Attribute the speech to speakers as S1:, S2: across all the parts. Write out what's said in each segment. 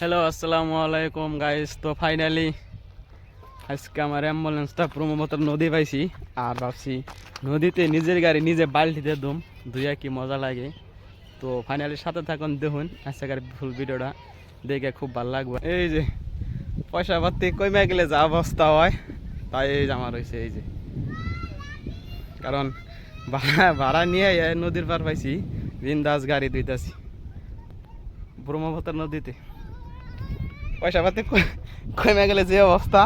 S1: Hello আসসালামু আলাইকুম guys তো ফাইনালি আজকে আমার অ্যাম্বুলেন্সটা প্রমোমতর নদী পাইছি আর ভাবছি নদীতে নিজের গাড়ি নিজে বাল্টিতে দম দুইয়া কি মজা লাগে। তো ফাইনালি সাথে থাকুন, দেখুন আজকের ফুল ভিডিওটা দেখে খুব ভালো লাগবে। এই যে, পয়সা পাতি কমে গেলে যা অবস্থা হয়, তাই এই যে আমার হয়েছে এই যে। কারণ ভাড়া ভাড়া নিয়ে নদীর পার পাইছি, বিন্দাস গাড়ি দুইতাছি ব্রহ্মপুত্র নদীতে। পয়সা পাতি কমে গেলে যে অবস্থা?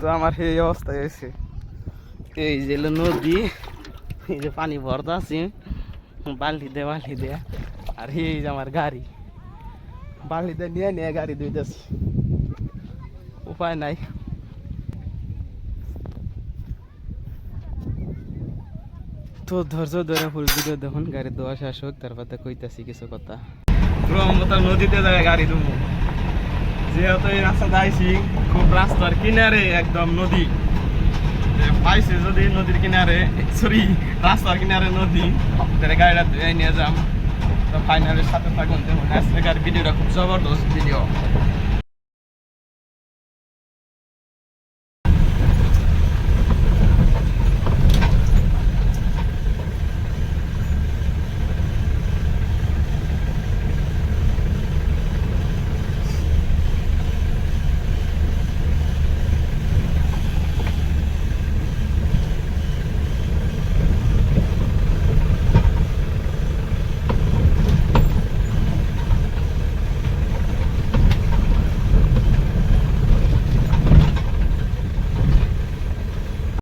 S1: তো আমার সেই অবস্থা হয়েছে। এই যে নদী, এই যে পানি ভরতা আছে। বালতি দে বালতি দে। আর এই যে আমার গাড়ি। বালতিতে নিয়ে নিয়ে গাড়ি ধুইতেছি। উপায় নাই। তো ধৈর্য ধরে ফুল ভিডিও দেখুন গাড়ি ধোয়া শেষ হোক, তারপর কইতাছি কিছু কথা। নদীতে যায় গাড়ি দেবো যেহেতু এই রাস্তাতে আইসি খুব রাস্তার কিনারে একদম নদী। পাইছে যদি নদীর কিনারে সরি রাস্তার কিনারে নদী, তাহলে গাড়িটা ধুয়ে নিয়ে যাম। তো ফাইনালের সাথে থাকুন, দেখুন, আজকের ভিডিওটা খুব জবরদস্ত ভিডিও